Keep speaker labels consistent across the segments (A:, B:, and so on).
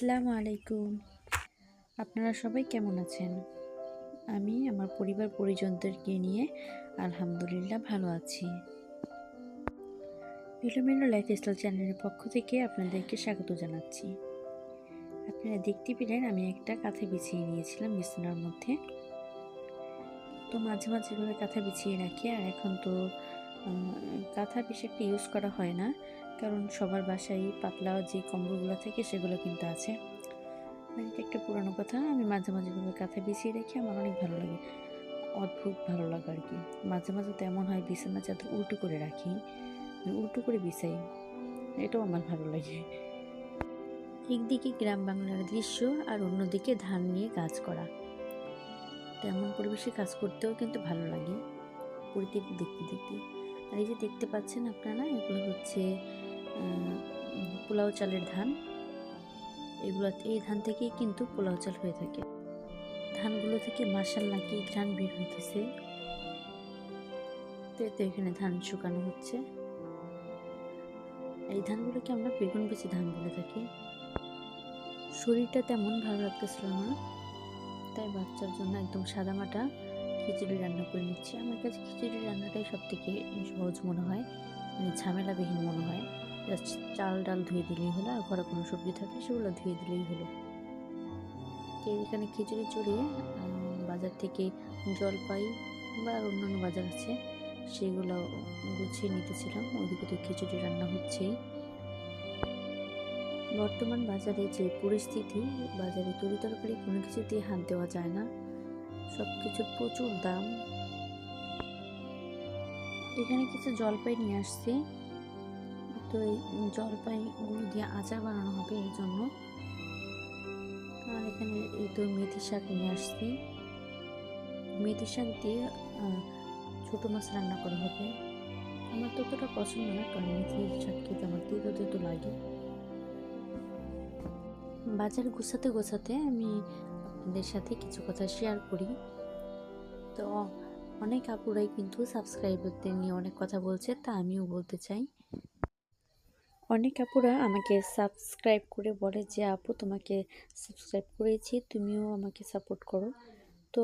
A: আসসালামু আলাইকুম আপনারা সবাই কেমন আছেন? আমি, আমার পরিবার পরিজনদেরকে নিয়ে আলহামদুলিল্লাহ ভালো আছি। এলোমেলো লাইফস্টাইল চ্যানেলের পক্ষ থেকে আপনাদেরকে স্বাগত জানাচ্ছি। আপনারা দেখতে পেলেন আমি একটা কাঁথা বিছিয়ে নিয়েছিলাম বিছানার মধ্যে। তো মাঝে মাঝে এভাবে কাঁথা বিছিয়ে রাখি, আর এখন তো কাঁথা বেশি একটা ইউজ করা হয় না। কারণ সবার বাসায় পাতলা যে কম্বলগুলো থাকে সেগুলো কিন্তু আছে। এটা একটা পুরানো কথা, আমি মাঝে মাঝে ভাবে কাঁথা বিছিয়ে রেখে আমার অনেক ভালো লাগে। অদ্ভুত ভালো লাগে আর কি। মাঝে মাঝে তো এমন হয় বিছানা চাদর উল্টো করে রাখি আমি উল্টো করে বিছাই। এটাও আমার ভালো লাগে। একদিকে গ্রাম বাংলার দৃশ্য আর অন্যদিকে ধান নিয়ে কাজ করা। তেমন পরিবেশে কাজ করতেও কিন্তু ভালো লাগে। পরিস্থিতি দেখতে দেখতে। আর এই যে দেখতে পাচ্ছেন আপনারা, এগুলো হচ্ছে পোলাও চালের ধান। এগুলো, এই ধান থেকেই কিন্তু পোলাও চাল হয়ে থাকে। ধানগুলো থেকে মাসাল্লা কি ঘ্রাণ বের হইতেছে। তো এখানে ধান শুকানো হচ্ছে। এই ধানগুলোকে আমরা বেগুন বেচি ধান বলে থাকি। শরীরটা তেমন ভালো লাগতেছিল না। তাই বাচ্চার জন্য একদম সাদামাটা খিচুড়ি রান্না করে নিচ্ছি। আমার কাছে খিচুড়ি রান্নাটাই সব থেকে সহজ মনে হয়। মানে ঝামেলাবিহীন মনে হয়। জাস্ট চাল ডাল ধুয়ে দিলেই হলো, আর ঘরে কোনো সবজি থাকলে সেগুলো ধুয়ে দিলেই হলো। এখানে খিচুড়ি চড়িয়ে বাজার থেকে জলপাই বা অন্যান্য বাজার আছে, সেগুলো গুছিয়ে নিতেছিলাম। ওইদিকে তো খিচুড়ি রান্না হচ্ছেই। বর্তমান বাজারে যে পরিস্থিতি, বাজারে তরি তরকারি কোনো কিছুতেই হাত দেওয়া যায় না। সব কিছুর প্রচুর দাম। এখানে কিছু জলপাই নিয়ে আসছি। তো এই জলপাইগুলো দিয়ে আচার বানানো হবে এই জন্য। আর এখানে এই তো মেথি শাক নিয়ে আসছি। মেথি শাক দিয়ে ছোটো মাছ রান্না করা হবে। আমার তো অতটা পছন্দ না, কারণ মেথি শাক খেতে আমার তিতো তিতো লাগে। বাজার গোছাতে গোছাতে আমি আপনাদের সাথে কিছু কথা শেয়ার করি। তো অনেক আপুরাই কিন্তু সাবস্ক্রাইবারদের নিয়ে অনেক কথা বলছে, তা আমিও বলতে চাই। অনেক আপুরা আমাকে সাবস্ক্রাইব করে বলে যে, আপু, তোমাকে সাবস্ক্রাইব করেছি, তুমিও আমাকে সাপোর্ট করো। তো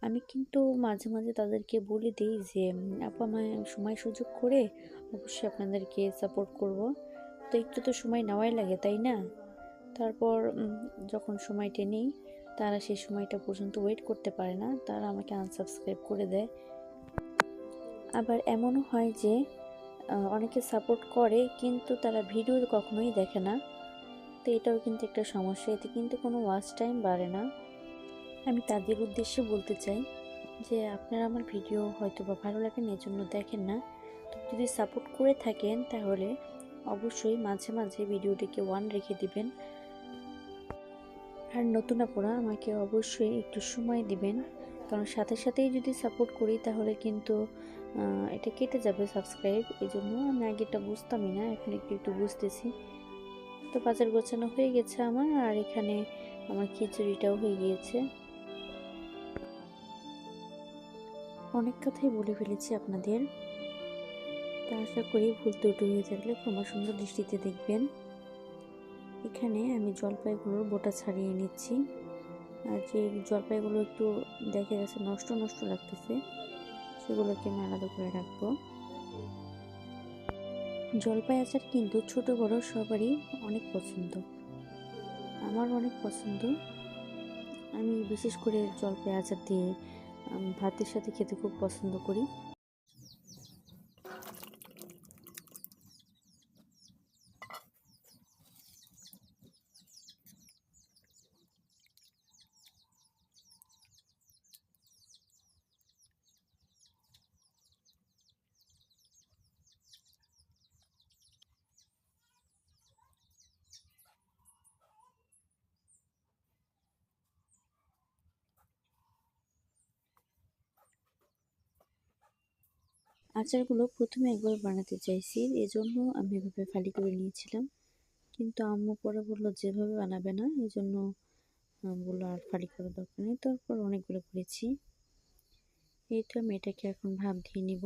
A: আমি কিন্তু মাঝে মাঝে তাদেরকে বলে দিই যে, আপু আমার সময় সুযোগ করে অবশ্যই আপনাদেরকে সাপোর্ট করব। তো একটু তো সময় নেওয়াই লাগে, তাই না? তারপর যখন সময়টা নেই তারা সেই সময়টা পর্যন্ত ওয়েট করতে পারে না। তারা আমাকে আনসাবস্ক্রাইব করে দেয়। আবার এমনও হয় যে অনেকে সাপোর্ট করে, কিন্তু তারা ভিডিও কখনোই দেখে না। তো এটাও কিন্তু একটা সমস্যা। এতে কিন্তু কোনো ওয়াচ টাইম বাড়ে না। আমি তাদের উদ্দেশ্যে বলতে চাই যে, আপনারা আমার ভিডিও হয়তো বা ভালো লাগেন এর জন্য দেখেন না। তো যদি সাপোর্ট করে থাকেন, তাহলে অবশ্যই মাঝে মাঝে ভিডিওটিকে ওয়ান রেখে দিবেন। আর নতুন আপুরা, আমাকে অবশ্যই একটু সময় দিবেন। কারণ সাথে সাথেই যদি সাপোর্ট করি, তাহলে কিন্তু এটা কেটে যাবে সাবস্ক্রাইব এই জন্য আমি আগে এটা বুঝতামই না, এখন একটু একটু বুঝতেছি। তো বাজার গোছানো হয়ে গেছে আমার, আর এখানে আমার খিচুড়িটাও হয়ে গিয়েছে। অনেক কথাই বলে ফেলেছি আপনাদের। তা আশা করি ভুল ত্রুটি হয়ে থাকলে ক্ষমা সুন্দর দৃষ্টিতে দেখবেন। এখানে আমি জলপাইগুলোর বোটা ছাড়িয়ে নিচ্ছি। আর যে জলপাইগুলো একটু দেখা গেছে নষ্ট নষ্ট লাগতেছে, সেগুলোকে আমি আলাদা করে রাখব। জলপাই আচার কিন্তু ছোট বড় সবারই অনেক পছন্দ। আমার অনেক পছন্দ। আমি বিশেষ করে জলপাই আচার দিয়ে ভাতের সাথে খেতে খুব পছন্দ করি। আচারগুলো প্রথমে একবার বানাতে চাইছি, এজন্য আমি এভাবে ফালি করে নিয়েছিলাম। কিন্তু আম্মু পরে বলল, যেভাবে বানাবে না এই জন্য বলল আর ফালি করার দরকার নেই। তারপর অনেকগুলো করেছি। এই তো আমি এটাকে এখন ভাপ দিয়ে নিব।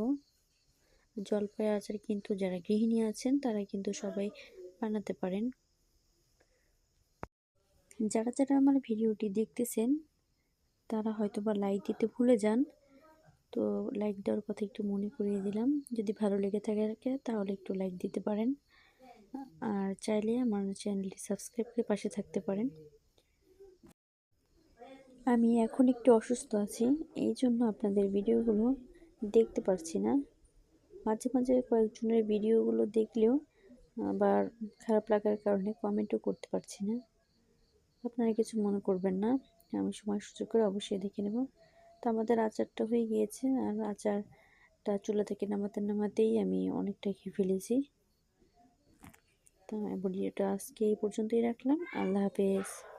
A: জলপাই আচার কিন্তু যারা গৃহিণী আছেন, তারা কিন্তু সবাই বানাতে পারেন। যারা যারা আমার ভিডিওটি দেখতেছেন, তারা হয়তো বা লাইক দিতে ভুলে যান। তো লাইক দেওয়ার কথা একটু মনে করিয়ে দিলাম। যদি ভালো লেগে থাকে তাহলে একটু লাইক দিতে পারেন। আর চাইলে আমার চ্যানেলটি সাবস্ক্রাইব করে পাশে থাকতে পারেন। আমি এখন একটু অসুস্থ আছি, এই জন্য আপনাদের ভিডিওগুলো দেখতে পারছি না। মাঝে মাঝে কয়েকজনের ভিডিওগুলো দেখলেও আবার খারাপ লাগার কারণে কমেন্টও করতে পারছি না। আপনারা কিছু মনে করবেন না, আমি সময় সুযোগ করে অবশ্যই দেখে নেব। তো আমাদের আচারটা হয়ে গিয়েছে আর আচারটা চুলা থেকে নামাতে নামাতেই আমি অনেকটা খেয়ে ফেলেছি। তো ভিডিওটা আজকে এই পর্যন্তই রাখলাম। আল্লাহ হাফেজ।